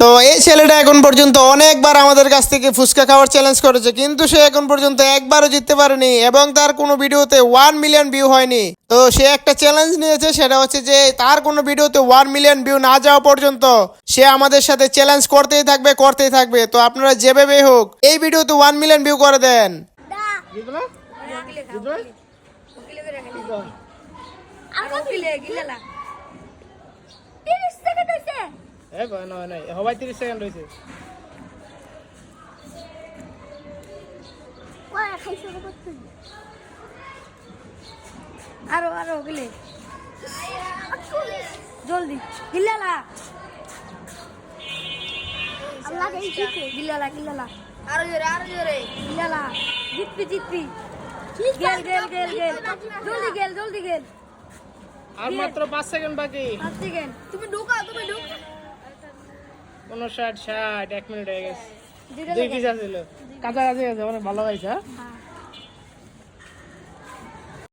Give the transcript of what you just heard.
তো এই ছেলেটা এখন পর্যন্ত অনেকবার আমাদের কাছ থেকে ফুচকা খাওয়ার চ্যালেঞ্জ করেছে কিন্তু সে এখন পর্যন্ত একবারও জিততে পারেনি এবং তার কোনো ভিডিওতে ওয়ান মিলিয়ন ভিউ হয়নি তো সে একটা চ্যালেঞ্জ নিয়েছে সেটা হচ্ছে যে তার কোনো ভিডিওতে ওয়ান মিলিয়ন ভিউ না যাওয়া পর্যন্ত সে আমাদের সাথে চ্যালেঞ্জ করতেই থাকবে করতেই থাকবে তো আপনারা যেভাবে হোক এই ভিডিওতে ওয়ান মিলিয়ন ভিউ করে দেন জিতবে এ নয় নয় সবাই তিরিশ সেকেন্ড হয়েছে আরও আরও গেলে। জলদি গিল্লালা গিল্লালা গিল্লালা আরও জোরে আরও জোরে গিল্লালা জিতবি জিতবি। গেল গেল গেল গেল। জলদি গেল জলদি গেল। আর মাত্র পাঁচ সেকেন্ড বাকি। পাঁচ সেকেন্ড তুমি ঢুকাও তুমি ঢুক উনষাট ষাট এক মিনিট হয়ে গেছে। দুইটা দুই পিস আছিল কাছাকাছি আছে অনেক ভালো হয়েছে হ্যাঁ? হ্যাঁ।